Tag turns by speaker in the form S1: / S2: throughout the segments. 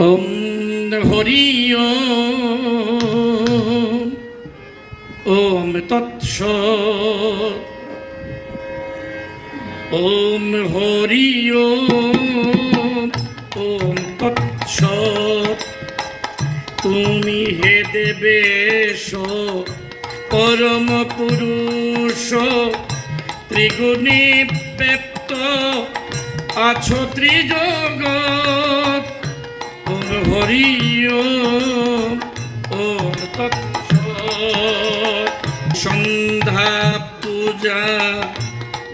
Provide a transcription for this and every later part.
S1: ওম হরি ওম তৎস ওম হরি ওম তৎস তুমি হে দেবেশ, পরম পুরুষ, ত্রিগুণী ব্যক্ত আছো ত্রিজগৎ ওম হরি ওম ওম তৎস সন্ধ্যা পূজা,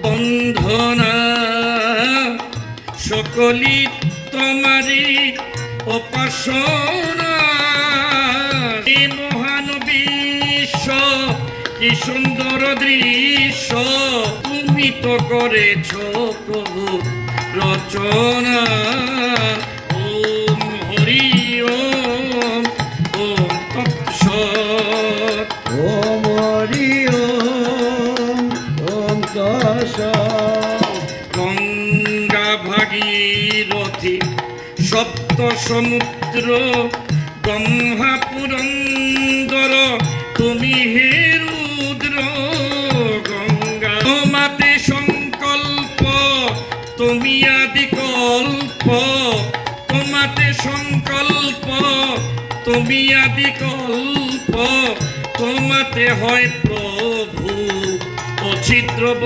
S1: বন্ধনা, সকলি তোমারি উপাসনা। মহান বিশ্ব কি সুন্দর দৃশ্য তুমি তো করেছ প্রভু রচনা। ভাগীরথী, সপ্ত সমুদ্র ব্রহ্মা পুরন্দর তুমি হে রুদ্র গঙ্গা। তোমাতে সংকল্প, তুমি আদি কল্প। তোমাতে সংকল্প, তুমি আদি কল্প। তোমাতে হয় প্রভু অছিদ্রব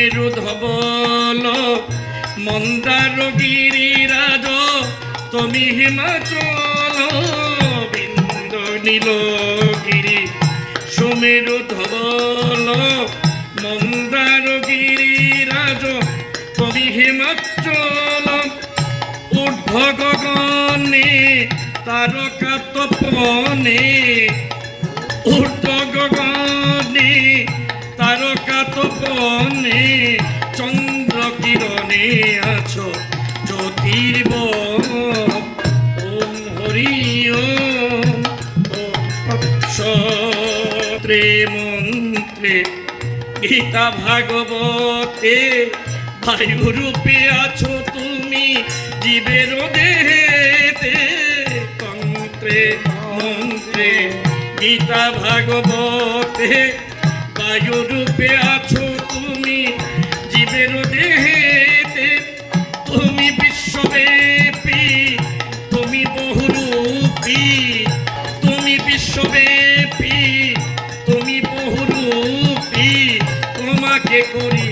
S1: সুমেরু ধবল মন্দার গিরিরাজ তুমি হিমাচল, বিন্দ নীলগিরি সুমেরু ধবল মন্দার গিরিরাজ তুমি হিমাচল। ঊর্ধ্ব গগনে তারকা তপনে ঊর্ধ্ব গগনে তারকা চন্দ্র কিরণে আছো জ্যোতির্ব ওম গীতা ভাগবতে বায়ুরূপে আছো তুমি, জীবের দেহেতে। তন্ত্রে, মন্ত্রে, গীতা ভাগবতে বায়ুরূপে আছো তুমি, জীবের দেহেতে। তুমি বিশ্বব্যাপী, তুমি বহুরূপী। তুমি বিশ্বব্যাপী, তুমি বহুরূপী। তোমাকে করি